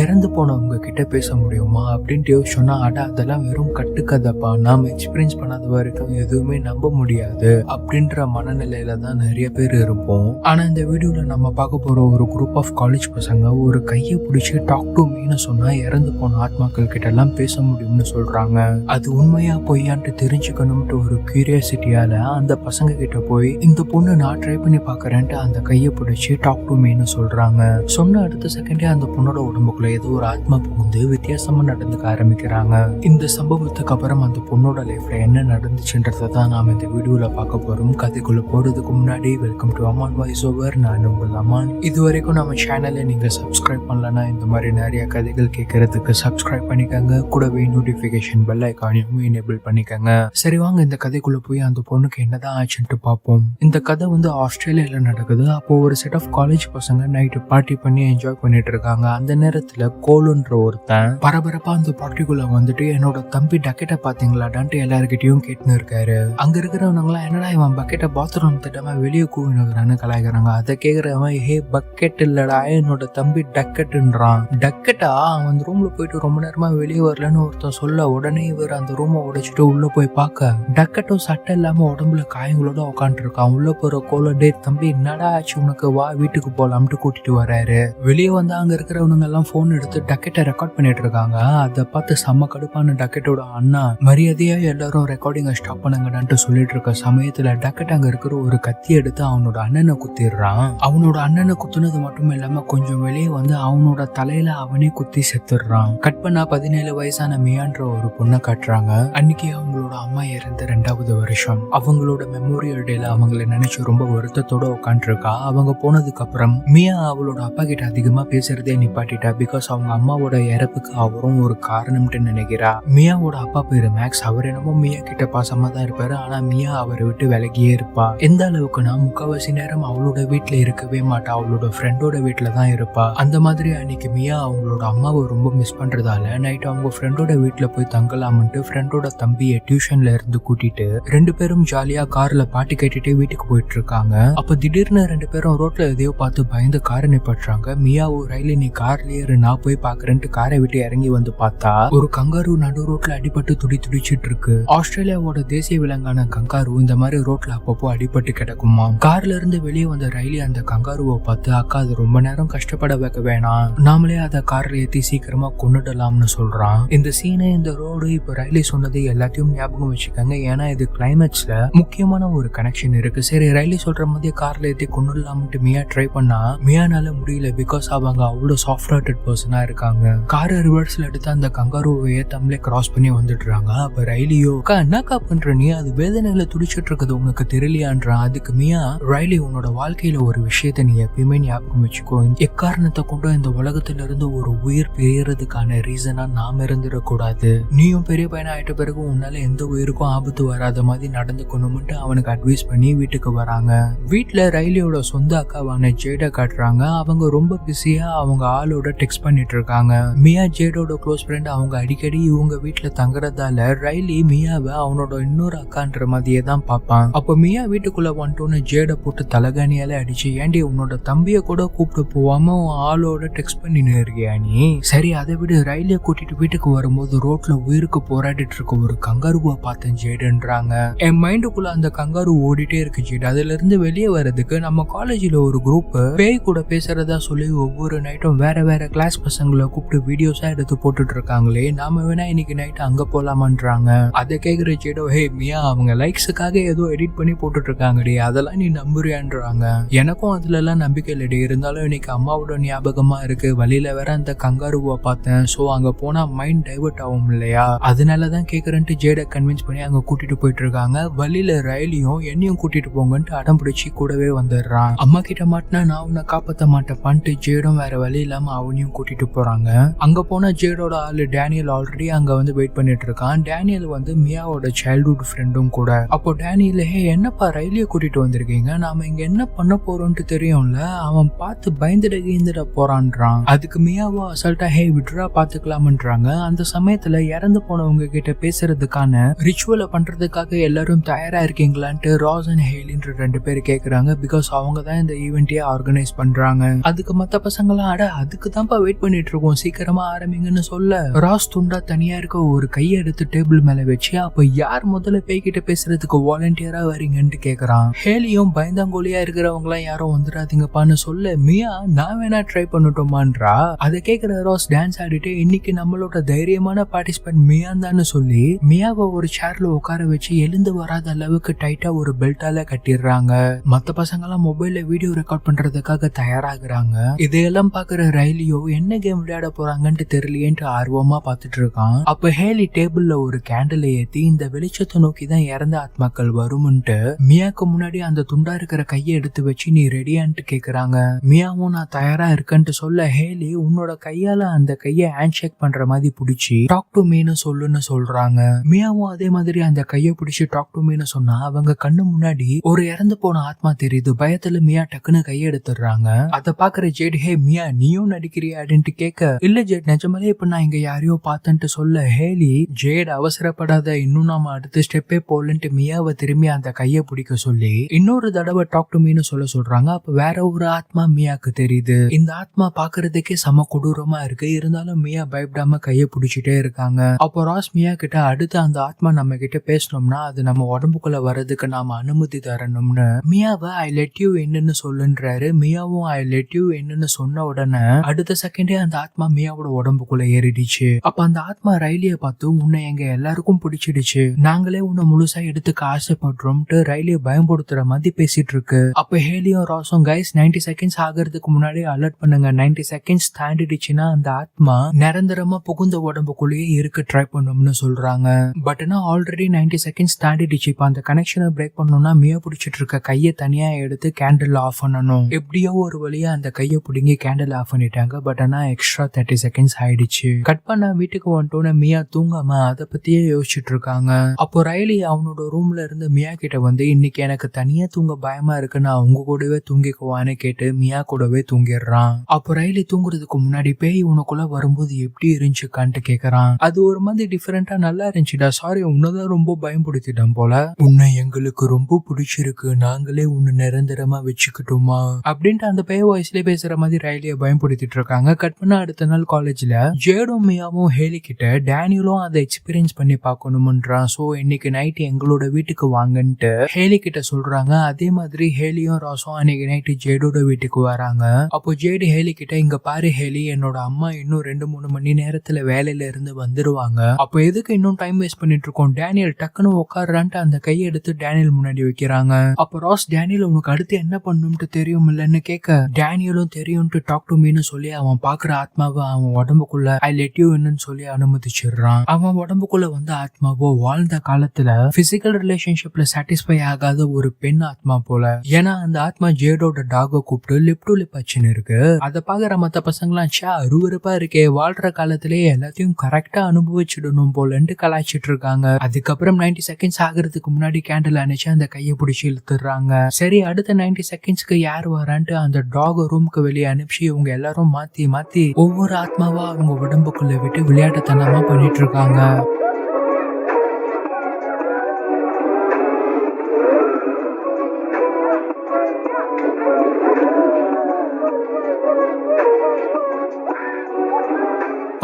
இறந்து போனவங்க கிட்ட பேச முடியுமா அப்படின்ட்டு யோசிச்சோன்னா அடா அதெல்லாம் வெறும் கட்டுக்கதப்பா. நாம் எக்ஸ்பீரியன்ஸ் பண்ணாத வரைக்கும் எதுவுமே நம்ப முடியாது அப்படின்ற மனநிலையில தான் நிறைய பேர் இருப்போம். ஆனா இந்த வீடியோல நம்ம பார்க்க போற ஒரு குரூப் ஆஃப் காலேஜ் பசங்க ஒரு கையை பிடிச்சி டாக் டு மீன்னு சொன்னா இறந்து போன ஆத்மாக்கள் கிட்ட எல்லாம் பேச முடியும்னு சொல்றாங்க. அது உண்மையா பொய்யான்ட்டு தெரிஞ்சுக்கணும்ட்டு ஒரு கியூரியாசிட்டியால அந்த பசங்க கிட்ட போய் இந்த பொண்ணு நான் ட்ரை பண்ணி பாக்குறேன்ட்டு அந்த கையை பிடிச்சி டாக் டு மீன்னு சொல்றாங்க. சொன்ன அடுத்த செகண்டே அந்த பொண்ணோட உடம்புக்கு உடம்புக்குள்ள ஏதோ ஒரு ஆத்மா புகுந்து வித்தியாசமா நடந்துக்க ஆரம்பிக்கிறாங்க. இந்த சம்பவத்துக்கு அப்புறம் அந்த பொண்ணோட லைஃப்ல என்ன நடந்துச்சுன்றதை தான் நாம இந்த வீடியோல பார்க்க போறோம். கதைக்குள்ள போறதுக்கு முன்னாடி welcome to Aman voice over நான் உங்கள் அமான். இது வரைக்கும் நம்ம சேனலை நீங்க சப்ஸ்கிரைப் பண்ணலன்னா இந்த மாதிரி நிறைய கதைகள் கேட்கறதுக்கு சப்ஸ்கிரைப் பண்ணிக்கோங்க. கூடவே நோட்டிபிகேஷன் பெல் ஐக்கானையும் எனேபிள் பண்ணிக்கோங்க. சரி வாங்க இந்த கதைக்குள்ள போய் அந்த பொண்ணுக்கு என்னதான் ஆச்சுன்ட்டு பார்ப்போம். இந்த கதை வந்து ஆஸ்திரேலியால நடக்குது. அப்போ ஒரு செட் ஆஃப் காலேஜ் பசங்க நைட்டு பார்ட்டி பண்ணி என்ஜாய் பண்ணிட்டு இருக்காங்க. அந்த நேரத்தில் கோலுன்ற ஒருத்தன் பரபரப்பா அந்த பார்ட்டிக்குள்ள வந்துட்டு என்னோட தம்பி டக்கெட்டை பாத்தீங்களாடான்ட்டு எல்லாருக்கிட்டையும் கேட்டுன்னு இருக்காரு அங்க இருக்கிறவங்க எல்லாம் என்னடா இவன் பக்கெட்டை பாத்ரூம் திட்டமா வெளியே கூவினுக்குறான்னு கலாய்க்கிறாங்க. அதை கேக்குறவன் ஹே பக்கெட் இல்லடா என்னோட தம்பி டக்கெட்டுன்றான். டக்கெட்டா? அவன் அந்த ரூம்ல போயிட்டு ரொம்ப நேரமா வெளியே வரலன்னு ஒருத்தன் சொல்ல உடனே இவர் அந்த ரூமை உடைச்சிட்டு உள்ள போய் பார்க்க டக்கெட்டும் சட்டை இல்லாம உடம்புல காயங்களோட உட்காந்துருக்கான் உள்ள போற கோல டே தம்பி என்னடா ஆச்சு உனக்கு? வா வீட்டுக்கு போலாம்ட்டு கூட்டிட்டு வராரு. வெளியே வந்து அங்க இருக்கிறவனுங்க எல்லாம் ஃபோன் எடுத்து டக்கெட்டை ரெக்கார்ட் பண்ணிட்டு இருக்காங்க அதை பார்த்து செம்ம கடுப்பான டக்கெட்டோட அண்ணா மரியாதையா எல்லாரும் ரெக்கார்டிங்கை ஸ்டாப் பண்ணுங்கடான்ட்டு சொல்லிட்டு இருக்க சமயத்துல டக்கெட் அங்க இருக்கிற ஒரு கத்தி எடுத்து அவனோட அண்ணனை குத்திடுறான். அவனோட அண்ணனை குத்துனது மட்டும் இல்லாம கொஞ்சம் வெளியே வந்து அவனோட தலையில அவனே குத்தி செத்துடுறான். கட் பண்ணா பதினேழு வயசான மியான்ற ஒரு பொண்ணை காட்டுறாங்க. அன்னைக்கு அவங்களோட அம்மா இறந்த ரெண்டாவது வருஷம். அவங்களோட மெமோரியல் டேல அவங்கள நினைச்சு ரொம்ப வருத்தத்தோட உட்காந்துருக்கா அவங்க போனதுக்கு அப்புறம் மியா அவளோட அப்பா கிட்ட அதிகமா பேசுறதே நிப்பாட்டிட்டா. பிகாஸ் அவங்க அம்மாவோட இறப்புக்கு அவரும் ஒரு காரணம்ட்டு நினைக்கிறா. மியாவோட அப்பா பேரு மேக்ஸ். அவர் என்னமோ மியா கிட்ட பாசமா தான் இருப்பாரு. ஆனா மியா அவரை விட்டு விலகியே இருப்பா. எந்த அளவுக்குன்னா முக்காவாசி நேரம் அவளோட வீட்டுல இருக்கவே மாட்டா. அவளோட ஃப்ரெண்டோட வீட்டுல தான் இருப்பா. அந்த மாதிரி அன்னைக்கு மியா அவங்களோட அம்மாவை ரொம்ப மிஸ் பண்றதால நைட் அவங்க ஃப்ரெண்டோட வீட்டுல போய் தங்கலாம்னு ஃப்ரெண்டோட தம்பியை டியூஷன்ல இருந்து கூட்டிட்டு ரெண்டு பேரும் ஜாலியா கார்ல பாட்டு கேட்டுட்டு வீட்டுக்கு போயிட்டு இருக்காங்க. அப்ப திடீர்னு ரெண்டு பேரும் ரோட்ல எதையோ பார்த்து பயந்து காரை நிப்பாட்டுறாங்க. மியாவும் ரயிலி நீ கார்லயே இரு நான் போய் பாக்குறேன்ட்டு காரை விட்டு இறங்கி வந்து பார்த்தா ஒரு கங்காரு நடு ரோட்ல அடிபட்டு துடி துடிச்சிட்டு இருக்கு. ஆஸ்திரேலியாவோட தேசிய விலங்கான கங்காரு இந்த மாதிரி ரோட்ல அப்பப்போ அடிபட்டு கிடக்குமா? கார்ல இருந்து வெளியே வந்த ரயிலி அந்த கங்காருவை பார்த்து அக்கா அது ரொம்ப நேரம் கஷ்டப்பட வைக்க வேணாம். நாமளே அதை கார்ல ஏத்தி சீக்கிரமா கொண்டுடலாம்னு சொல்றான். இந்த சீனு இந்த ரோடு இப்ப ரயிலி சொன்னது எல்லாத்தையும் ஞாபகம் வச்சுக்கோங்க. ஏன்னா இது கிளைமேட்ஸ்ல முக்கியமான ஒரு கனெக்ஷன் இருக்கு. சரி ரயிலி சொல்ற மாதிரி கார்ல ஏத்தி கொண்டுடலாம்ட்டு மியா ட்ரை பண்ணா மியானால முடியல. பிகாஸ் அவங்க அவ்வளவு சாஃப்ட் ஹார்ட்டட் பர்சனா இருக்காங்க. காரை ரிவர்ஸ்ல எடுத்து அந்த கங்காருவை ஏத்தாமலே கிராஸ் பண்ணி வந்துடுறாங்க. அப்ப ரயிலியோ அக்கா என்னக்கா பண்ற நீ? அது வேதனையில துடிச்சிட்டு இருக்குது உனக்கு தெரியலையான்றான் அதுக்கு மியா ரயிலி உன்னோட வாழ்க்கையில ஒரு விஷயத்த நீ எப்பயுமே ஞாபகம் வச்சுக்கோ. எக்காரணத்தை கொண்டு இந்த உலகத்துல இருந்து ஒரு உயிர் பிரியறதுக்கான ரீசனா நாம இருந்துடக்கூடாது. நீயும் பெரிய பையனா ஆயிட்ட பிறகு உன்னால எந்த உயிருக்கும் ஆபத்து வராத மாதிரி நடந்துக்கணும்ட்டு அவனுக்கு அட்வைஸ் பண்ணி வீட்டுக்கு வராங்க. வீட்டில் ரயிலியோட சொந்த அக்காவான ஜெய்டா காட்டுறாங்க. அவங்க ரொம்ப பிஸியா அவங்க ஆளோட டெக்ஸ்ட் பண்ணிட்டு இருக்காங்க மியா ஜேடோட க்ளோஸ் ஃப்ரெண்ட் அவங்க அடிக்கடி இவங்க வீட்டுல தங்குறதால ரயிலி மியாவை அவனோட இன்னொரு அக்கான்ற மாதிரியே தான் பார்ப்பான் அப்போ மியா வீட்டுக்குள்ள வந்துட்டோன்னு ஜேட போட்டு தலகாணியால அடிச்சு ஏண்டி உன்னோட தம்பிய கூட கூப்பிட்டு போவாம உன் ஆளோட டெக்ஸ்ட் பண்ணின்னு இருக்கியா நீ? சரி அதை விட. ரயிலே கூட்டிட்டு வீட்டுக்கு வரும்போது ரோட்ல உயிருக்கு போராடிட்டு இருக்க ஒரு கங்காருவை பார்த்தேன் ஜேடுன்றாங்க. என் மைண்டுக்குள்ள அந்த கங்காரு ஓடிட்டே இருக்கு ஜேடு. அதுல இருந்து வெளியே வர்றதுக்கு நம்ம காலேஜ்ல ஒரு குரூப் பேய் கூட பேசுறதா சொல்லி ஒவ்வொரு நைட்டும் வேற வேற கிளாஸ் பசங்களை கூப்பிட்டு வீடியோஸா எடுத்து போட்டுட்டு இருக்காங்களே நாம வேணா இன்னைக்கு நைட் அங்க போலாமான்றாங்க. அதை கேக்குற ஜேடோ ஹே மியா அவங்க லைக்ஸுக்காக ஏதோ எடிட் பண்ணி போட்டுட்டு இருக்காங்கடி அதெல்லாம் நீ நம்புறியான்றாங்க. எனக்கும் அதுல எல்லாம் நம்பிக்கை இல்லடி இருந்தாலும் இன்னைக்கு அம்மாவோட ஞாபகமா இருக்கு. வழியில வேற அந்த கங்காருவை பார்த்தேன். சோ அங்க போனா மைண்ட் டைவர்ட் ஆகும் இல்லையா? அதனாலதான் கேக்குறேன்ட்டு ஜேட கன்வின்ஸ் பண்ணி அங்க கூட்டிட்டு போயிட்டு இருக்காங்க வழியில ரயிலையும் என்னையும் கூட்டிட்டு போங்கன்ட்டு அடம் பிடிச்சி கூடவே வந்துடுறான். அம்மா கிட்ட மாட்டினா நான் உன்னை மாட்டேன் மாட்டேப்பான்ட்டு ஜேடும் வேற வழி இல்லாம அவனையும் கூட்டிட்டு போறாங்க. அங்க போன ஜேடோட ஆளு டேனியல் ஆல்ரெடி அங்க வந்து வெயிட் பண்ணிட்டு இருக்கான். டேனியல் வந்து மியாவோட சைல்ட்ஹுட் ஃப்ரெண்டும் கூட. அப்போ டேனியல் ஹே என்னப்பா ரயிலே கூட்டிட்டு வந்திருக்கீங்க? நாம இங்க என்ன பண்ண போறோம்ட்டு தெரியும்ல? அவன் பார்த்து பயந்துட கீந்துட போறான்றான். அதுக்கு மியாவோ அசல்ட்டா ஹே விட்ரா பாத்துக்கலாம்ன்றாங்க. அந்த சமயத்துல இறந்து போனவங்க கிட்ட பேசுறதுக்கான ரிச்சுவலை பண்றதுக்காக எல்லாரும் தயாரா இருக்கீங்களான்ட்டு ராஸ் அண்ட் ஹெய்லின்ற ரெண்டு பேர் கேக்குறாங்க. பிகாஸ் அவங்க தான் இந்த ஈவெண்ட்டே ஆர்கனைஸ் பண்றாங்க. அதுக்கு மத்த பசங்களாம் அட அதுக்கு தான்ப்பா வெயிட் பண்ணிட்டு இருக்கோம் சீக்கிரமா ஆரம்பிங்கன்னு சொல்ல ராஸ் துண்டா தனியா இருக்க ஒரு கையை எடுத்து டேபிள் மேல வச்சு அப்ப யார் முதல்ல பேய்கிட்ட பேசுறதுக்கு வாலண்டியரா வரீங்கன்னு கேக்குறான். ஹேலியும் பயந்தாங்கோலியா இருக்கிறவங்க எல்லாம் யாரும் வந்துடாதீங்கப்பான்னு சொல்ல மியா நான் வேணா ட்ரை பண்ணட்டோமான்றா? அதை கேக்குற ராஸ் டான்ஸ் ஆடிட்டு இன்னைக்கு நம்மளோட தைரியமான பார்ட்டிசிபென்ட் மியான் தான் சொல்லி மியாவை ஒரு சேர்ல உட்கார வச்சு எழுந்து வராத அளவுக்கு டைட்டா ஒரு பெல்ட்டால கட்டிடுறாங்க. மத்த பசங்க எல்லாம் மொபைல்ல வீடியோ ரெக்கார்ட் பண்றதுக்காக தயாராகிறாங்க. இதையெல்லாம் பாக்குற ரயிலியோ என்ன கேம் விளையாட போறாங்கன்ட்டு தெரியலையேன்ட்டு ஆர்வமா பார்த்துட்டு இருக்கான் அப்ப ஹேலி டேபிள்ல ஒரு கேண்டில் ஏத்தி இந்த வெளிச்சத்தை நோக்கி தான் இறந்த ஆத்மாக்கள் வரும்ன்ட்டு மியாக்கு முன்னாடி அந்த துண்டா இருக்கிற கையை எடுத்து வச்சு நீ ரெடியான்ட்டு கேக்குறாங்க. மியாவும் நான் தயாரா இருக்கேன்ட்டு சொல்ல ஹேலி உன்னோட கையால அந்த கையை ஹேண்ட் ஷேக் பண்ற மாதிரி பிடிச்சி டாக் டு மீனு சொல்லுன்னு சொல்றாங்க. மியாவும் அதே மாதிரி அந்த கையை பிடிச்சி டாக் டு மீனு சொன்னா அவங்க கண்ணு முன்னாடி ஒரு இறந்து போன ஆத்மா தெரியுது. பயத்துல மியா டக்குன்னு கையை எடுத்துடுறாங்க. அதை பாக்குற ஜேட் ஹே மியா நீயும் நடிக்கிறிய? அப்படின்ட்டு கேட்க இல்ல ஜேட் நிஜமாலே இப்ப நான் இங்க யாரையோ பார்த்தன்ட்டு சொல்ல ஹேலி ஜேட் அவசரப்படாத இன்னும் நாம அடுத்த ஸ்டெப்பே போலன்ட்டு மியாவை திரும்பி அந்த கையை பிடிக்க சொல்லி இன்னொரு தடவை டாக் டு மீனு சொல்ல சொல்றாங்க. அப்ப வேற ஒரு ஆத்மா மியாக்கு தெரியுது. இந்த ஆத்மா பாக்குறதுக்கே செம கொடூரமா இருக்கு. இருந்தாலும் மியா பயப்படாம கையை பிடிச்சிட்டே இருக்காங்க. அப்போ ராஸ் மியா கிட்ட அடுத்து அந்த ஆத்மா நம்ம கிட்ட பேசணும்னா அது நம்ம உடம்புக்குள்ள வர்றதுக்கு நாம அனுமதி தரணும்னு. மியாவை ஐ லெட் யூ என்னன்னு சொல்லுன்றாரு. மியாவும் ஐ லெட் யூ என்னன்னு சொன்ன உடனே அடுத்த செகண்டே அந்த ஆத்மா மியாவோட உடம்புக்குள்ள ஏறிடுச்சு. அப்ப அந்த ஆத்மா ரயிலிய பார்த்து உன்னை எங்க எல்லாருக்கும் பிடிச்சிடுச்சு. நாங்களே உன்னை முழுசா எடுத்துக்க ஆசைப்படுறோம்ட்டு ரயிலிய பயன்படுத்துற மாதிரி பேசிட்டு இருக்கு. அப்ப ஹேலியும் ராசும் கைஸ் 90 செகண்ட்ஸ் ஆகிறதுக்கு முன்னாடி அலர்ட் பண்ணுங்க. 90 செகண்ட்ஸ் தாண்டிடுச்சுன்னா அந்த ஆத்மா நிரந்தரமா புகுந்த உடம்புக்குள்ளேயே இருக்க ட்ரை பண்ணும்னு சொல்றாங்க. பட் ஆனா ஆல்ரெடி 90 செகண்ட்ஸ் தாண்டிடுச்சு. இப்ப அந்த கனெக்ஷனை பிரேக் பண்ணணும்னா மியா பிடிச்சிட்டு இருக்க கையை தனியா எடுத்து கேண்டில் ஆஃப் பண்ணணும். எப்படியோ ஒரு வழியா அந்த கையை பிடுங்கி கேண்டில் ஆஃப் பண்ணிட்டாங்க. பட் ஆனா எக்ஸ்ட்ரா தேர்ட்டி செகண்ட்ஸ் ஆயிடுச்சு. கட் பண்ண வீட்டுக்கு வந்துட்டோன்னு மியா தூங்காம அதை பத்தியே யோசிச்சுட்டு இருக்காங்க அப்போ ரயிலி அவனோட ரூம்ல இருந்து மியா கிட்ட வந்து இன்னைக்கு எனக்கு தனியா தூங்க பயமா இருக்கு நான் உங்க கூடவே தூங்கிக்குவான்னு கேட்டு மியா கூடவே தூங்கிடுறான். அப்போ ரயிலி தூங்குறதுக்கு முன்னாடி பேய் உனக்குள்ள வரும்போது எப்படி இருந்துச்சுக்கான்ட்டு கேக்குறான். அது ஒரு மாதிரி டிஃபரெண்டா நல்லா இருந்துச்சுடா. சாரி உன்னதான் ரொம்ப பயன்படுத்திட்டேன் போல. உன்னை எங்களுக்கு ரொம்ப பிடிச்சிருக்கு. நாங்களே உன்னை நிரந்தரமா வச்சுக்கிட்டோமா? அப்படின்ட்டு அந்த பேய் வாய்ஸ்லயே பேசுற மாதிரி ரயிலிய பயன்படுத்திட்டு இருக்காங்க கட் பண்ண அடுத்த நாள் காலேஜ்ல ஜேடும் மியாவும் ஹேலி கிட்ட டேனியலும் அதை எக்ஸ்பீரியன்ஸ் பண்ணி பார்க்கணுமன்றான். சோ இன்னைக்கு நைட் எங்களோட வீட்டுக்கு வாங்கன்ட்டு ஹேலி கிட்ட சொல்றாங்க. அதே மாதிரி ஹேலியும் ராசும் அன்னைக்கு நைட்டு ஜேடோட வீட்டுக்கு வராங்க. அப்போ ஜேடு ஹேலி கிட்ட இங்க பாரு ஹேலி என்னோட அம்மா இன்னும் ரெண்டு மூணு மணி நேரத்துல வேலையில இருந்து வந்துருவாங்க. அப்போ எதுக்கு இன்னும் டைம் வேஸ்ட் பண்ணிட்டு இருக்கோம்? டேனியல் டக்குன்னு உட்காடுறான்ட்டு அந்த கையை எடுத்து டேனியல் முன்னாடி வைக்கிறாங்க. அப்போ ராஸ் டேனியல் உனக்கு அடுத்து என்ன பண்ணும்ட்டு தெரியும் இல்லைன்னு கேட்க டேனியலும் தெரியும்ட்டு டாக் டு மீன்னு சொல்லி அவன் பாக்குற ஆத்மாவை அவன் உடம்புக்குள்ள ஐ லெட் யூ என்னன்னு சொல்லி அனுமதிச்சிடுறான். அவன் உடம்புக்குள்ள வந்த ஆத்மாவோ வாழ்ந்த காலத்துல பிசிக்கல் ரிலேஷன்ஷிப்ல சாட்டிஸ்ஃபை ஆகாத ஒரு பெண் ஆத்மா போல. ஏன்னா அந்த ஆத்மா ஜேடோட டாக கூப்பிட்டு லிப் டு லிப் அச்சுன்னு இருக்கு. அதை பாக்குற மத்த பசங்களாம் சே அருவருப்பா இருக்கே. வாழ்ற காலத்திலேயே எல்லாத்தையும் கரெக்டா அனுபவிச்சிடணும் போலன்ட்டு கலாய்ச்சிட்டு இருக்காங்க. அதுக்கப்புறம் 90 செகண்ட்ஸ் ஆகிறதுக்கு முன்னாடி கேண்டில் அணைச்சு அந்த கையை பிடிச்சி இழுத்துறாங்க சரி அடுத்த 90 செகண்ட்ஸ்க்கு யார் வரான்ட்டு அந்த டாக் ரூமுக்கு வெளியே அனுப்பிச்சு இவங்க எல்லாரும் மாத்தி மாத்தி ஒவ்வொரு ஆத்மாவா அவங்க உடம்புக்குள்ள விட்டு விளையாட்டுத்தனமா பண்ணிட்டு இருக்காங்க.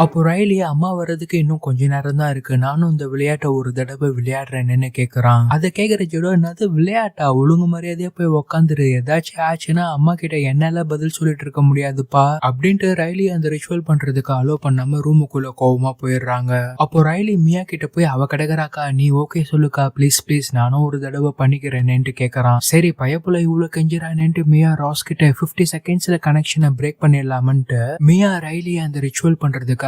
அப்போ ரயிலி அம்மா வர்றதுக்கு இன்னும் கொஞ்ச நேரம் தான் இருக்கு. நானும் இந்த விளையாட்டை ஒரு தடவை விளையாடுறேன்னு கேக்குறான். அதை கேக்குற ஜெடோ என்னது விளையாட்டா? ஒழுங்கு மரியாதையா போய் உக்காந்துரு. ஏதாச்சும் ஆச்சுன்னா அம்மா கிட்ட என்னால பதில் சொல்லிட்டு இருக்க முடியாதுப்பா அப்படின்ட்டு ரயிலி அந்த ரிச்சுவல் பண்றதுக்கு அலோ பண்ணாம ரூமுக்குள்ள கோவமா போயிடுறாங்க. அப்போ ரயிலி மியா கிட்ட போய் அவ கிடக்குறாக்கா? நீ ஓகே சொல்லுக்கா. ப்ளீஸ் ப்ளீஸ் நானும் ஒரு தடவை பண்ணிக்கிறேன்னு கேக்குறான். சரி பயப்புல இவ்வளவு கெஞ்சிறானேன்ட்டு மியா ராஸ் கிட்ட 50 செகண்ட்ஸ்ல கனெக்ஷனை பிரேக் பண்ணிடலாமன்ட்டு மியா ரயிலி அந்த ரிச்சுவல்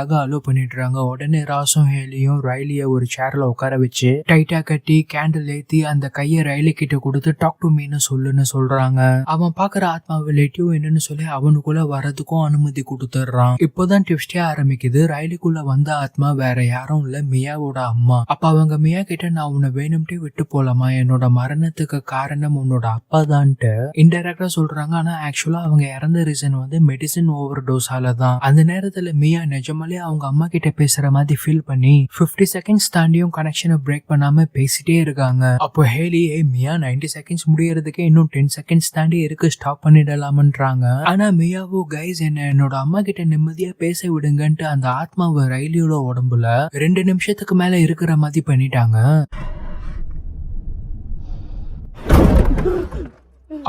பண்றதுக்காக அலோ பண்ணிடுறாங்க. உடனே ராசும் ஹேலியும் ரயிலியை ஒரு சேர்ல உட்கார வச்சு டைட்டா கட்டி கேண்டில் ஏத்தி அந்த கையை ரயிலி கிட்ட கொடுத்து டாக் டு மீன்னு சொல்லுன்னு சொல்றாங்க. அவன் பாக்குற ஆத்மாவை லெட்டியோ என்னன்னு சொல்லி அவனுக்குள்ள வரதுக்கும் அனுமதி கொடுத்துடுறான். இப்போதான் ட்விஸ்டே ஆரம்பிக்குது. ரயிலுக்குள்ள வந்த ஆத்மா வேற யாரும் இல்ல. மியாவோட அம்மா. அப்ப அவங்க மியா கிட்ட நான் உன்னை வேணும்ட்டே விட்டு போலாமா? என்னோட மரணத்துக்கு காரணம் உன்னோட அப்பா தான்ட்டு இன்டெரக்டா சொல்றாங்க. ஆனா ஆக்சுவலா அவங்க இறந்த ரீசன் வந்து மெடிசின் ஓவர் டோஸால தான். அந்த நேரத்துல மியா நிஜமாலே ஆளே அவங்க அம்மா கிட்ட பேசுற மாதிரி ஃபீல் பண்ணி 50 செகண்ட்ஸ் தாண்டியும் கனெக்ஷனை பிரேக் பண்ணாம பேசிட்டே இருக்காங்க. அப்போ ஹேலி ஏ மியா 90 செகண்ட்ஸ் முடியறதுக்கே இன்னும் டென் செகண்ட்ஸ் தாண்டி இருக்கு ஸ்டாப் பண்ணிடலாமன்றாங்க. ஆனா மியாவோ கைஸ் என்ன என்னோட அம்மா கிட்ட நிம்மதியா பேச விடுங்கன்ட்டு அந்த ஆத்மாவை ரயிலியோட உடம்புல ரெண்டு நிமிஷத்துக்கு மேல இருக்கிற மாதிரி பண்ணிட்டாங்க.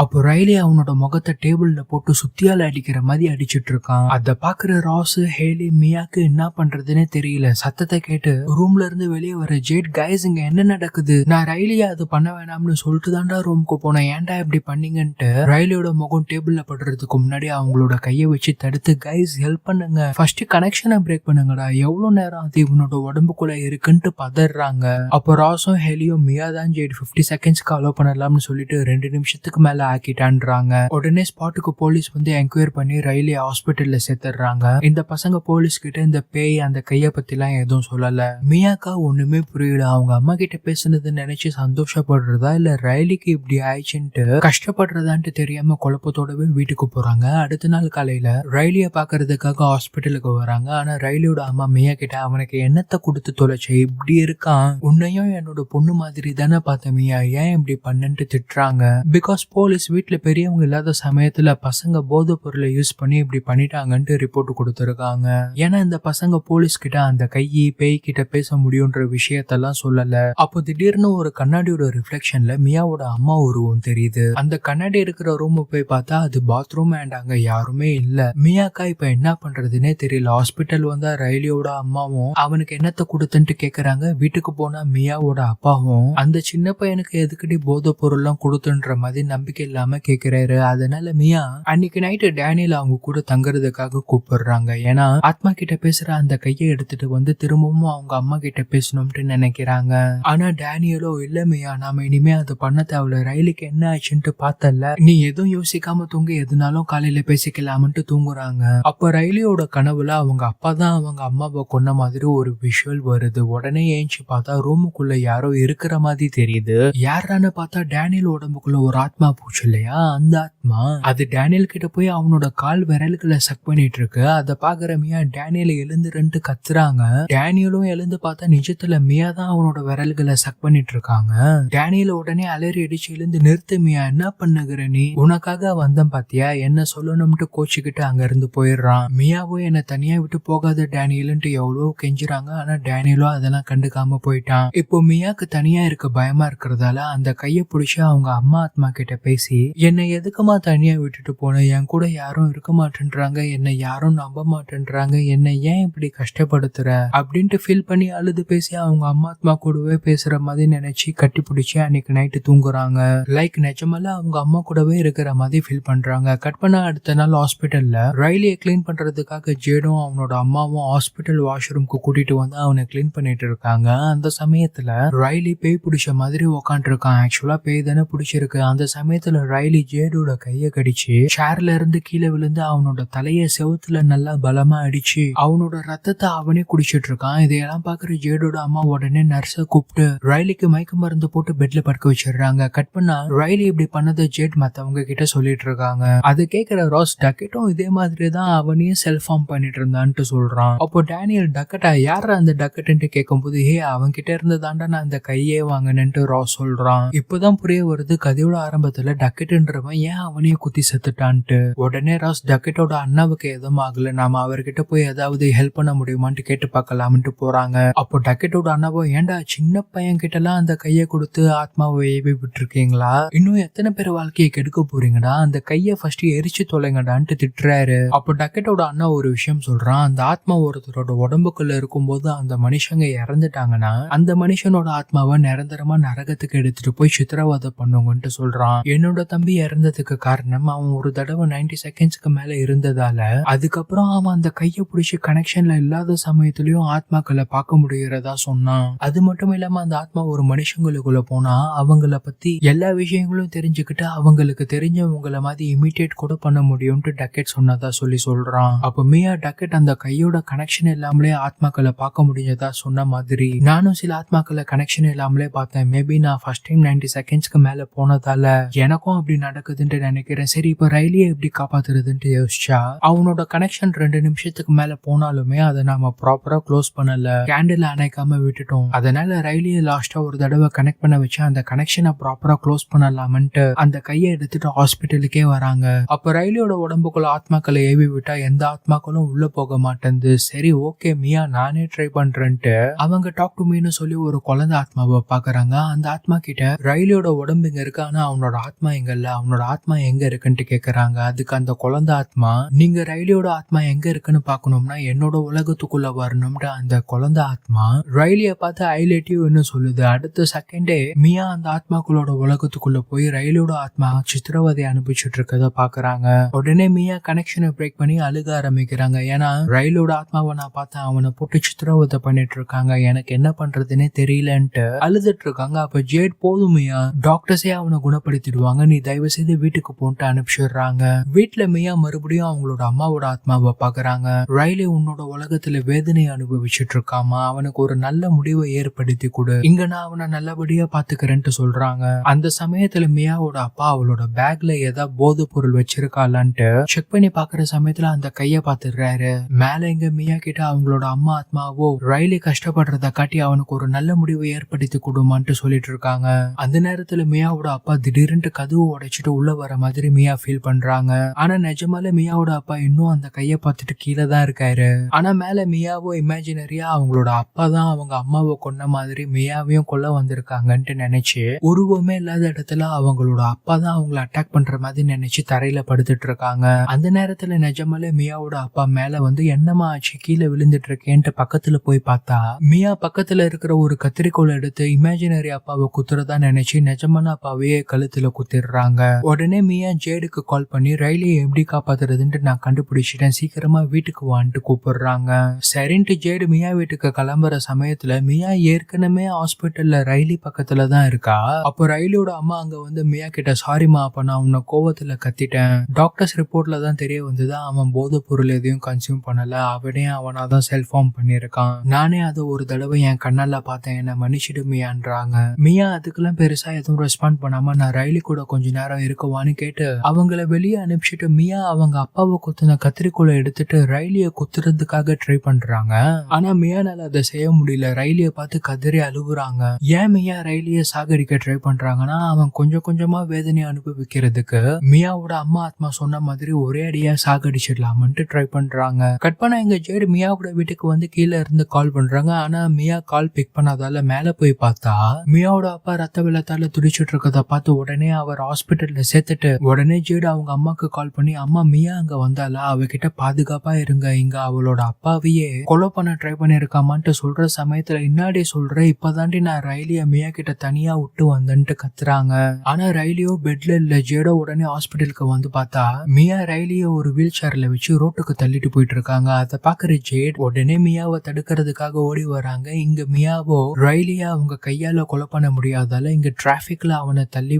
அப்போ ரைலி அவனோட முகத்தை டேபிள்ல போட்டு சுத்தியால அடிக்கிற மாதிரி அடிச்சிட்டு இருக்கான். அதை பாக்குற ராஸ் ஹேலி மியாக்கு என்ன பண்றதுன்னே தெரியல. சத்தத்தை கேட்டு ரூம்ல இருந்து வெளியே வர ஜேட் கைஸ் இங்க என்ன நடக்குது? நான் ரைலியா அது பண்ண வேணாம்னு சொல்லிட்டு தான்டா ரூமுக்கு போனேன். ஏன்டா இப்படி பண்ணீங்கன்ட்டு. ரைலியோட முகம் டேபிள்ல படுறதுக்கு முன்னாடி அவங்களோட கையை வச்சு தடுத்து கைஸ் ஹெல்ப் பண்ணுங்க. ஃபர்ஸ்ட் கனெக்ஷனை பிரேக் பண்ணுங்கடா. எவ்வளவு நேரம் அது இவனோட உடம்புக்குள்ள இருக்குன்ட்டு பதறாங்க. அப்போ ராஸும் ஹெலியும் மியா தான் ஜெயிட் ஃபிஃப்டி செகண்ட்ஸ்க்கு அலோ பண்ணலாம்னு சொல்லிட்டு ரெண்டு நிமிஷத்துக்கு மேல ஆக்கிட்டான்றாங்க. உடனே ஸ்பாட்டுக்கு போலீஸ் வந்து என்கொயர் பண்ணி ரயிலே ஹாஸ்பிட்டல்ல சேர்த்துடுறாங்க. இந்த பசங்க போலீஸ் கிட்ட இந்த பேய் அந்த கைய பத்திலாம் எதுவும் சொல்லல. மியாக்கா ஒண்ணுமே புரியல. அவங்க அம்மா கிட்ட பேசுனது நினைச்சு சந்தோஷப்படுறதா இல்ல ரயிலுக்கு இப்படி ஆயிடுச்சுன்ட்டு கஷ்டப்படுறதான்ட்டு தெரியாம குழப்பத்தோடவே வீட்டுக்கு போறாங்க. அடுத்த நாள் காலையில ரயிலிய பாக்குறதுக்காக ஹாஸ்பிட்டலுக்கு வராங்க. ஆனா ரயிலியோட அம்மா மியா கிட்ட அவனுக்கு என்னத்தை கொடுத்து தொலைச்ச? இப்படி இருக்கான். உன்னையும் என்னோட பொண்ணு மாதிரி தானே பார்த்த மியா. ஏன் இப்படி பண்ணன்ட்டு திட்டுறாங்க? பிகாஸ் போலீஸ் வீட்ல பெரியவங்க இல்லாத சமயத்துல பசங்க போதைப் பொருளை யூஸ் பண்ணி இப்படி பண்ணிட்டாங்கன்ட்டு ரிப்போர்ட் கொடுத்துருக்காங்க. ஏன்னா இந்த பசங்க போலீஸ் கிட்ட அந்த கையை பேய் கிட்ட பேச முடியும்ன்ற விஷயத்தெல்லாம் சொல்லல. அப்போ திடீர்னு ஒரு கண்ணாடியோட ரிஃப்ளெக்ஷன்ல மியாவோட அம்மா உருவம் தெரியுது. அந்த கண்ணாடி இருக்கிற ரூம் போய் பார்த்தா அது பாத்ரூம் அண்ட் அங்க யாருமே இல்ல. மியாக்கா இப்ப என்ன பண்றதுன்னே தெரியல. ஹாஸ்பிட்டல் வந்தா ரயிலியோட அம்மாவும் அவனுக்கு என்னத்த கொடுத்துன்ட்டு கேக்குறாங்க. வீட்டுக்கு போனா மியாவோட அப்பாவும். அந்த சின்ன பையனுக்கு எதுக்கடி போதை பொருள்லாம் கொடுத்துன்ற மாதிரி நம்பிக்கை இல்லாம கேக்குறாரு. அதனால மியா அன்னைக்கு நைட்டு டேனியல் அவங்க கூட தங்குறதுக்காக கூப்பிடுறாங்க. ஏன்னா ஆத்மா கிட்ட பேசுற அந்த கையை எடுத்துட்டு வந்து திரும்பவும் அவங்க அம்மா கிட்ட பேசணும்ட்டு நினைக்கிறாங்க. ஆனா டேனியலோ இல்ல மியா நாம இனிமே அது பண்ண தேவையில்ல. ரயிலுக்கு என்ன ஆச்சுன்ட்டு பார்த்தல நீ எதுவும் யோசிக்காம தூங்க. எதுனாலும் காலையில பேசிக்கலாமன்ட்டு தூங்குறாங்க. அப்ப ரயிலியோட கனவுல அவங்க அப்பா தான் அவங்க அம்மாவை கொன்ன மாதிரி ஒரு விஷுவல் வருது. உடனே ஏஞ்சி பார்த்தா ரூமுக்குள்ள யாரோ இருக்கிற மாதிரி தெரியுது. யாரான்னு பார்த்தா டேனியல் உடம்புக்குள்ள ஒரு ஆத்மா போச்சு இல்லையா அந்த ஆத்மா. அது டேனியல் கிட்ட போய் அவனோட கால் விரல்களை சக் பண்ணிட்டு இருக்கு அதை பாக்குற மியா டேனியல் எழுந்துருன்ட்டு கத்துறாங்க. டேனியலும் எழுந்து பார்த்தா நிஜத்துல மியா தான் அவனோட விரல்களை சக் பண்ணிட்டு இருக்காங்க டேனியல் உடனே அலறி அடிச்சு எழுந்து நிறுத்து மியா என்ன பண்ணுகிற நீ? உனக்காக வந்தேன் பாத்தியா? என்ன சொல்லணும்ட்டு கோச்சுக்கிட்டு அங்க இருந்து போயிடுறான். மியாவும் என்ன தனியா விட்டு போகாத டேனியல்ன்ட்டு எவ்வளவோ கெஞ்சுறாங்க. ஆனா டேனியலும் அதெல்லாம் கண்டுக்காம போயிட்டான். இப்போ மியாக்கு தனியா இருக்க பயமா இருக்கிறதால அந்த கையை பிடிச்சி அவங்க அம்மா ஆத்மா கிட்ட பேச என்னை எதுக்குமா தனியா விட்டுட்டு போன? என் கூட யாரும் இருக்க மாட்டேன்றாங்க. என்னை யாரும் நம்ப மாட்டேன்றாங்க. என்னை ஏன் இப்படி கஷ்டப்படுத்துற? அப்படின்ட்டு ஃபீல் பண்ணி அழுது பேசி அவங்க அம்மா ஆத்மா கூடவே பேசுற மாதிரி நினைச்சு கட்டி பிடிச்சி அன்னைக்கு நைட்டு தூங்குறாங்க. லைக் நிஜமால அவங்க அம்மா கூடவே இருக்கிற மாதிரி ஃபீல் பண்றாங்க. கட் பண்ண அடுத்த நாள் ஹாஸ்பிட்டல்ல ரயிலியை கிளீன் பண்றதுக்காக ஜேடும் அவனோட அம்மாவும் ஹாஸ்பிட்டல் வாஷ்ரூம்க்கு கூட்டிட்டு வந்து அவனை கிளீன் பண்ணிட்டு இருக்காங்க. அந்த சமயத்துல ரைலி பேய் பிடிச்ச மாதிரி உக்காண்டிருக்கான் ஆக்சுவலா பேய் தானே பிடிச்சிருக்கு. அந்த சமயத்துல ரைலி ஜேடோட கைய கடிச்சு சேர்ல இருந்து கீழே விழுந்து அவனோட தலைய செவுத்துல நல்லா பலமா அடிச்சு அவனோட ரத்தத்தை அவனே குடிச்சிட்டு இருக்கான். இதையெல்லாம் பாக்குற ஜேடோட அம்மா உடனே நர்ஸ கூப்பிட்டு ரைலிக்கு மயக்க மருந்து போட்டு பெட்ல படுக்க வச்சிடுறாங்க. கட் பண்ணா ரைலி இப்படி பண்ணதை ஜேட் மத்தவங்க கிட்ட சொல்லிட்டு இருக்காங்க. அது கேக்குற ராஸ் டக்கெட்டும் இதே மாதிரி தான் அவனையும் செல்ஃப் ஃபார்ம் பண்ணிட்டு இருந்தான்ட்டு சொல்றான். அப்போ டேனியல் டக்கெட்டா யாரா அந்த டக்கெட்டுன்ட்டு கேட்கும்போது ஹே அவன் கிட்ட இருந்து தாண்டா நான் அந்த கையே வாங்கினேன்ட்டு ராஸ் சொல்றான். இப்பதான் புரிய வருது கதையோட ஆரம்பத்துல டக்கெட்டுன்றவன் ஏன் அவனையும் குத்தி செத்துட்டான்ட்டு? உடனே ராஸ் டக்கெட்டோட அண்ணாவுக்கு எதுவும் ஆகல. நாம அவர்கிட்ட போய் ஏதாவது ஹெல்ப் பண்ண முடியுமான்ட்டு கேட்டு பார்க்கலாம்ட்டு போறாங்க. அப்போ டக்கெட்டோட அண்ணாவோ ஏன்டா சின்ன பையன் கிட்ட எல்லாம் அந்த கையை கொடுத்து ஆத்மாவை ஏவி விட்டுருக்கீங்களா? இன்னும் எத்தனை பேர் வாழ்க்கையை கெடுக்க போறீங்கடா? அந்த கையை ஃபர்ஸ்ட் எரிச்சு தொலைங்கடான்ட்டு திட்டுறாரு. அப்போ டக்கெட்டோட அண்ணா ஒரு விஷயம் சொல்றான். அந்த ஆத்மா ஒருத்தரோட உடம்புக்குள்ள இருக்கும்போது அந்த மனுஷங்க இறந்துட்டாங்கன்னா அந்த மனுஷனோட ஆத்மாவை நிரந்தரமா நரகத்துக்கு எடுத்துட்டு போய் சித்திரவதை பண்ணுங்கன்ட்டு சொல்றான். என்னோட தம்பி இறந்ததுக்கு காரணம் அவன் ஒரு தடவை 90 செகண்ட்ஸ்க்கு மேல இருந்ததால அதுக்கப்புறம் அவன் அந்த கையை பிடிச்சி கனெக்ஷன்ல இல்லாத சமயத்திலயும் ஆத்மாக்களை பார்க்க முடியறதா சொன்னான். அது மட்டும் இல்லாம அந்த ஆத்மா ஒரு மனுஷங்களுக்குள்ள போனா அவங்கள பத்தி எல்லா விஷயங்களும் தெரிஞ்சுக்கிட்டு அவங்களுக்கு தெரிஞ்சவங்கள மாதிரி இமிட்டேட் கூட பண்ண முடியும்ட்டு டக்கெட் சொன்னதா சொல்லி சொல்றான். அப்ப மியா டக்கெட் அந்த கையோட கனெக்ஷன் இல்லாமலே ஆத்மாக்களை பார்க்க முடிஞ்சதா சொன்ன மாதிரி நானும் சில ஆத்மாக்களை கனெக்ஷன் இல்லாமலே பார்த்தேன். மேபி நான் ஃபர்ஸ்ட் டைம் 90 செகண்ட்ஸ்க்கு மேல போனதால எனக்கு எனக்கும் அப்படி நடக்குதுன்ட்டு நினைக்கிறேன். சரி இப்போ ரயிலியை எப்படி காப்பாத்துறதுன்ட்டு யோசிச்சா அவனோட கனெக்ஷன் ரெண்டு நிமிஷத்துக்கு மேல போனாலுமே அதை நாம ப்ராப்பரா க்ளோஸ் பண்ணல. கேண்டில் அணைக்காம விட்டுட்டோம். அதனால ரயிலியை லாஸ்டா ஒரு தடவை கனெக்ட் பண்ண வச்சு அந்த கனெக்ஷனை ப்ராப்பரா க்ளோஸ் பண்ணலாமன்ட்டு அந்த கையை எடுத்துட்டு ஹாஸ்பிட்டலுக்கே வராங்க. அப்ப ரயிலியோட உடம்புக்குள்ள ஆத்மாக்களை ஏவி விட்டா எந்த ஆத்மாக்களும் உள்ள போக மாட்டேங்குது சரி ஓகே மியா நானே ட்ரை பண்றேன்ட்டு அவங்க டாக் டு மீன்னு சொல்லி ஒரு குழந்தை ஆத்மாவை பாக்குறாங்க அந்த ஆத்மா கிட்ட ரயிலியோட உடம்பு இங்க இருக்கு ஆனா அவனோட ஆத்மா எங்க இல்ல அவனோட ஆத்மா எங்க இருக்குன்ட்டு கேக்குறாங்க. அதுக்கு அந்த குழந்தை ஆத்மா நீங்க ரயிலியோட ஆத்மா எங்க இருக்குன்னு பாக்கணும்னா என்னோட உலகத்துக்குள்ள வரணும்ன்ற அந்த குழந்தை ஆத்மா ரயிலிய பார்த்து என்ன சொல்லுது. அடுத்த செகண்டே மியா அந்த ஆத்மாக்களோட உலகத்துக்குள்ள போய் ரயிலோட ஆத்மா சித்திரவதை அனுப்பிச்சுட்டு இருக்கத பாக்குறாங்க. உடனே மியா கனெக்ஷனை பிரேக் பண்ணி அழுக ஆரம்பிக்கிறாங்க. ஏன்னா ரயிலோட ஆத்மாவை நான் பார்த்தேன். அவனை போட்டு சித்திரவதை பண்ணிட்டு இருக்காங்க. எனக்கு என்ன பண்றதுன்னே தெரியலன்ட்டு அழுதுட்டு இருக்காங்க. அப்ப ஜேட் போதுமையா டாக்டர்ஸே அவனை குணப்படுத்திடுவாங்க. நீ தயவு செய்து வீட்டுக்கு போன்ட்டு அனுப்பிச்சிடுறாங்க. வீட்டுல மியா மறுபடியும் அவங்களோட அம்மாவோட ஆத்மாவை பாக்குறாங்க. ரயிலே உன்னோட உலகத்துல வேதனை அனுபவிச்சுட்டு இருக்காமா அவனுக்கு ஒரு நல்ல முடிவை ஏற்படுத்தி கொடு. இங்க நான் அவனை நல்லபடியா பாத்துக்கிறேன்ட்டு சொல்றாங்க. அந்த சமயத்துல மியாவோட அப்பா அவளோட பேக்ல ஏதாவது போதை பொருள் வச்சிருக்காளான்ட்டு செக் பண்ணி பாக்குற சமயத்துல அந்த கைய பாத்துடுறாரு. மேல இங்க மியா கிட்ட அவங்களோட அம்மா ஆத்மாவோ ரயிலே கஷ்டப்படுறத காட்டி அவனுக்கு ஒரு நல்ல முடிவை ஏற்படுத்தி கொடுமான்ட்டு சொல்லிட்டு இருக்காங்க அந்த நேரத்துல மியாவோட அப்பா திடீர்னு கதவு உடைச்சிட்டு உள்ள வர மாதிரி மியா ஃபீல் பண்றாங்க. ஆனா நிஜமால மியாவோட அப்பா இன்னும் அந்த கைய பார்த்துட்டு கீழே தான் இருக்காரு. ஆனா மேல மியாவோ இமேஜினரியா அவங்களோட அப்பா தான் அவங்க அம்மாவை கொன்ன மாதிரி மியாவையும் கொல்ல வந்திருக்காங்கன்ட்டு நினைச்சு உருவமே இல்லாத இடத்துல அவங்களோட அப்பா தான் அவங்கள அட்டாக் பண்ற மாதிரி நினைச்சு தரையில படுத்துட்டு இருக்காங்க. அந்த நேரத்துல நிஜமாலே மியாவோட அப்பா மேல வந்து என்னமா ஆச்சு? கீழே விழுந்துட்டு இருக்கேன்ட்டு பக்கத்துல போய் பார்த்தா? மியா பக்கத்துல இருக்கிற ஒரு கத்திரிக்கோல் எடுத்து இமேஜினரி அப்பாவை குத்துறதா நினைச்சு நிஜமான அப்பாவையே கழுத்துல குத்திடுறாங்க உடனே மியா ஜேடுக்கு கால் பண்ணி ரயிலை எப்படி காப்பாத்துறதுன்ட்டு நான் கண்டுபிடிச்சிட்டேன். சீக்கிரமா வீட்டுக்கு வான்ட்டு கூப்பிடுறாங்க. சரின்ட்டு ஜேடு மியா வீட்டுக்கு கிளம்புற சமயத்துல மியா ஏற்கனவே ஹாஸ்பிட்டல்ல ரயிலி பக்கத்துல தான் இருக்கா? அப்போ ரயிலோட அம்மா அங்க வந்து மியா கிட்ட சாரிமா அப்ப நான் உன்னை கோவத்துல கத்திட்டேன். டாக்டர்ஸ் ரிப்போர்ட்ல தான் தெரிய வந்தது அவன் போதைப் பொருள் எதையும் கன்சியூம் பண்ணல. அவனே அவனா தான் செல்ஃபார்ம் பண்ணியிருக்கான். நானே அதை ஒரு தடவை என் கண்ணால பார்த்தேன். என்ன மன்னிச்சிடு மியான்றாங்க. மியா அதுக்கெல்லாம் பெருசா எதுவும் ரெஸ்பாண்ட் பண்ணாம நான் ரயிலி கூட கொஞ்ச நேரம் இருக்குவான்னு கேட்டு அவங்கள வெளியே அனுப்பிச்சிட்டு மியா அவங்க அப்பாவை குத்துன கத்திரிக்கோலை எடுத்துட்டு ரயிலிய குத்துறதுக்காக ட்ரை பண்றாங்க. ஆனா மியானால அதை செய்ய முடியல. ரயிலிய பார்த்து கதறி அழுகுறாங்க. ஏன் மியா ரயிலிய சாகடிக்க ட்ரை பண்றாங்கன்னா அவன் கொஞ்சம் கொஞ்சமா வேதனை அனுபவிக்கிறதுக்கு. மியாவோட அம்மா ஆத்மா சொன்ன மாதிரி ஒரே அடியா சாகடிச்சிடலாமன்ட்டு ட்ரை பண்றாங்க. கட் பண்ண எங்க ஜேடு மியாவோட வீட்டுக்கு வந்து கீழே இருந்து கால் பண்றாங்க. ஆனா மியா கால் பிக் பண்ணாதால மேல போய் பார்த்தா மியாவோட அப்பா ரத்த வெள்ளத்தால துடிச்சிட்டு இருக்கத பார்த்து உடனே அவர் ஹாஸ்பிட்டல்ல சேர்த்துட்டு உடனே ஜேடு அவங்க அம்மாக்கு கால் பண்ணி அம்மா மியா அங்க வந்தாலா அவகிட்ட பாதுகாப்பா இருங்க. இங்க அவளோட அப்பாவையே கொலை பண்ண ட்ரை பண்ணிருக்காமான்ட்டு சொல்ற சமயத்துல இன்னாடி சொல்ற? இப்பதாண்டி நான் ரயிலிய மியா கிட்ட தனியா விட்டு வந்தேன்ட்டு கத்துறாங்க. ஆனா ரயிலியோ பெட்ல இல்ல ஜேடோ உடனே ஹாஸ்பிட்டலுக்கு வந்து பார்த்தா மியா ரயிலிய ஒரு வீல் சேர்ல வச்சு ரோட்டுக்கு தள்ளிட்டு போயிட்டு இருக்காங்க அதை பாக்குற ஜேட் உடனே மியாவை தடுக்கிறதுக்காக ஓடி வராங்க. இங்க மியாவோ ரயிலிய அவங்க கையால கொலை பண்ண முடியாதால இங்க டிராபிக்ல அவனை தள்ளி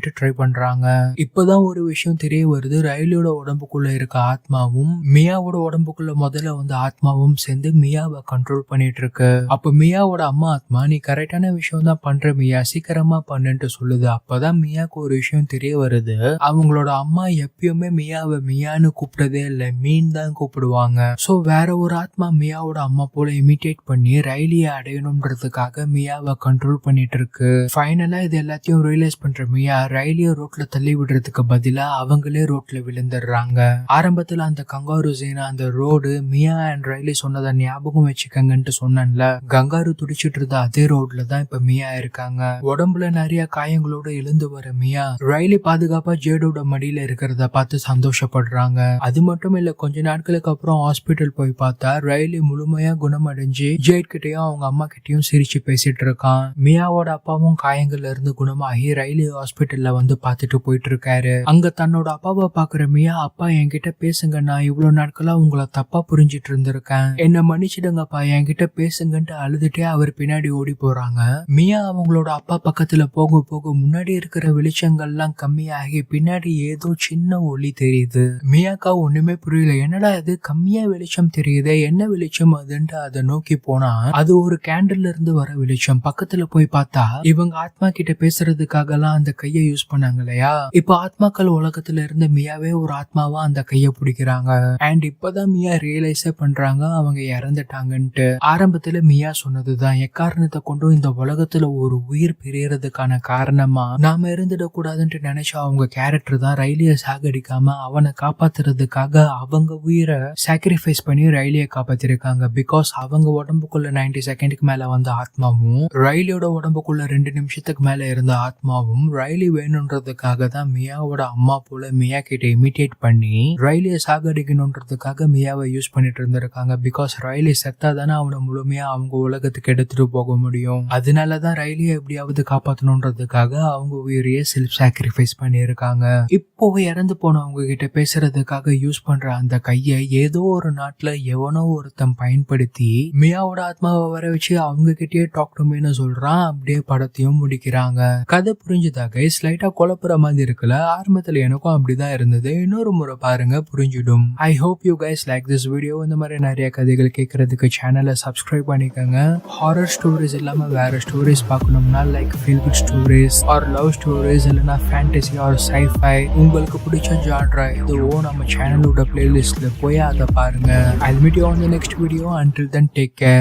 விட்டுடலாமன்ட்டு ட்ரை பண்றாங்க. இப்பதான் ஒரு விஷயம் தெரிய வருது. ரயிலோட உடம்புக்குள்ள இருக்க ஆத்மாவும் மியாவோட உடம்புக்குள்ள முதல்ல வந்து ஆத்மாவும் சேர்ந்து மியாவை கண்ட்ரோல் பண்ணிட்டு இருக்கு. அப்ப மியாவோட அம்மா ஆத்மா நீ கரெக்டான விஷயம் தான் பண்ற மியா சீக்கிரமா பண்ணுன்ட்டு சொல்லுது. அப்பதான் மியாக்கு ஒரு விஷயம் தெரிய வருது. அவங்களோட அம்மா எப்பயுமே மியாவை மியான்னு கூப்பிட்டதே இல்ல மீன் தான் கூப்பிடுவாங்க. சோ வேற ஒரு ஆத்மா மியாவோட அம்மா போல இமிட்டேட் பண்ணி ரயிலியை அடையணும்ன்றதுக்காக மியாவை கண்ட்ரோல் பண்ணிட்டு இருக்கு. ஃபைனலா இது எல்லாத்தையும் ரியலைஸ் பண்ற மியா ரயிலிய ரோட்ல தள்ளி விடுறதுக்கு பதிலா அவங்களே ரோட்ல விழுந்துடுறாங்க. ஆரம்பத்துல அந்த கங்காரு சீனா அந்த ரோடு மியா அண்ட் ரயிலி சொன்னதை ஞாபகம் வச்சுக்கங்கன்ட்டு சொன்னேன்ல. கங்காரு துடிச்சிட்டு இருந்த அதே ரோட்ல தான் இப்ப மியா இருக்காங்க. உடம்புல நிறைய காயங்களோட எழுந்து வர மியா ரயிலி பாதுகாப்பா ஜேடோட மடியில இருக்கிறத பார்த்து சந்தோஷப்படுறாங்க. அது மட்டும் இல்ல கொஞ்ச நாட்களுக்கு அப்புறம் ஹாஸ்பிட்டல் போய் பார்த்தா ரயிலி முழுமையா குணமடைஞ்சு ஜேட் கிட்டயும் அவங்க அம்மா கிட்டயும் சிரிச்சு பேசிட்டு இருக்கான். மியாவோட அப்பாவும் காயங்கள்ல இருந்து குணமாகி ரயிலி ஹாஸ்பிட்டல்ல வந்து பார்த்துட்டு போயிட்டு இருக்காரு அங்க தன்னோட அப்பாவை பாக்குற மியா அப்பா என்கிட்ட பேசுங்க நான் இவ்வளவு நாட்களா உங்களை தப்பா புரிஞ்சிட்டு இருந்திருக்கேன் என்ன மன்னிச்சிடுங்கப்பா என்கிட்ட பேசுங்கன்ட்டு அழுதுட்டே அவர் பின்னாடி ஓடி போறாங்க. மியா அவங்களோட அப்பா பக்கத்துல போக போக முன்னாடி இருக்கிற வெளிச்சங்கள்லாம் கம்மியாகி பின்னாடி ஏதோ சின்ன ஒளி தெரியுது. மியாக்கா ஒண்ணுமே புரியல. என்னடா இது? கம்மியா வெளிச்சம் தெரியுதே? என்ன வெளிச்சம் அதுன்ட்டு அதை நோக்கி போனா அது ஒரு கேண்டில் இருந்து வர வெளிச்சம். பக்கத்துல போய் பார்த்தா இவங்க ஆத்மா கிட்ட பேசுறதுக்காக எல்லாம் அந்த கைய கையை யூஸ் பண்ணாங்க இல்லையா? இப்போ ஆத்மாக்கள் உலகத்துல இருந்த மியாவே ஒரு ஆத்மாவா அந்த கையை பிடிக்கிறாங்க. அண்ட் இப்பதான் மியா ரியலைஸே பண்றாங்க அவங்க இறந்துட்டாங்கன்ட்டு. ஆரம்பத்துல மியா சொன்னதுதான் எக்காரணத்தை கொண்டும் இந்த உலகத்துல ஒரு உயிர் பிரியறதுக்கான காரணமா? நாம இருந்துடக்கூடாதுன்ட்டு நினைச்ச அவங்க கேரக்டர் தான் ரயிலிய சாகடிக்காம அவனை காப்பாத்துறதுக்காக அவங்க உயிரை சாக்ரிஃபைஸ் பண்ணி ரயிலிய காப்பாத்திருக்காங்க. பிகாஸ் அவங்க உடம்புக்குள்ள 90 செகண்டுக்கு மேல வந்த ஆத்மாவும் ரயிலியோட உடம்புக்குள்ள ரெண்டு நிமிஷத்துக்கு மேல இருந்த ஆத்மாவும் ரயிலி வேணுன்றதுக்காக தான் மியாவோட அம்மா போல மியா கிட்ட இமிட்டேட் பண்ணி ரயிலிய சாகடிக்கணுன்றதுக்காக மியாவை யூஸ் பண்ணிட்டு இருந்திருக்காங்க. பிகாஸ் ரயிலி செத்தா தானே அவனை முழுமையா அவங்க உலகத்துக்கு எடுத்துட்டு போக முடியும். அதனாலதான் ரயிலியை எப்படியாவது காப்பாத்தணுன்றதுக்காக அவங்க உயிரையே செல்ஃப் சாக்ரிஃபைஸ் பண்ணியிருக்காங்க. இப்போ இறந்து போனவங்க கிட்ட பேசுறதுக்காக யூஸ் பண்ற அந்த கையை ஏதோ ஒரு நாட்டுல எவனோ ஒருத்தன் பயன்படுத்தி மியாவோட ஆத்மாவை வர வச்சு அவங்க கிட்டயே டாக் டு மீன்னு சொல்றான். அப்படியே படத்தையும் முடிக்கிறாங்க. கதை புரிஞ்சுதா கைஸ் ஸ்லைட்டாக குழப்புற மாதிரி இருக்குல்ல ஆரம்பத்துல எனக்கும் அப்படிதான் இருந்தது. இன்னொரு முறை பாருங்க புரிஞ்சிடும். I hope you guys like this video இந்த மாதிரி நிறைய கதைகள் கேட்கறதுக்கு சேனலை சப்ஸ்கிரைப் பண்ணிக்கோங்க. ஹாரர் ஸ்டோரிஸ் இல்லாம வேற ஸ்டோரிஸ் பார்க்கணும்னா like feel good stories or love stories இல்லைனா ஃபேண்டசி ஆர் சைஃபை உங்களுக்கு பிடிச்ச ஜான்ரா இதுவோ நம்ம சேனலோட பிளேலிஸ்ட்ல போய் அதை பாருங்க. I meet you on the next video until then take care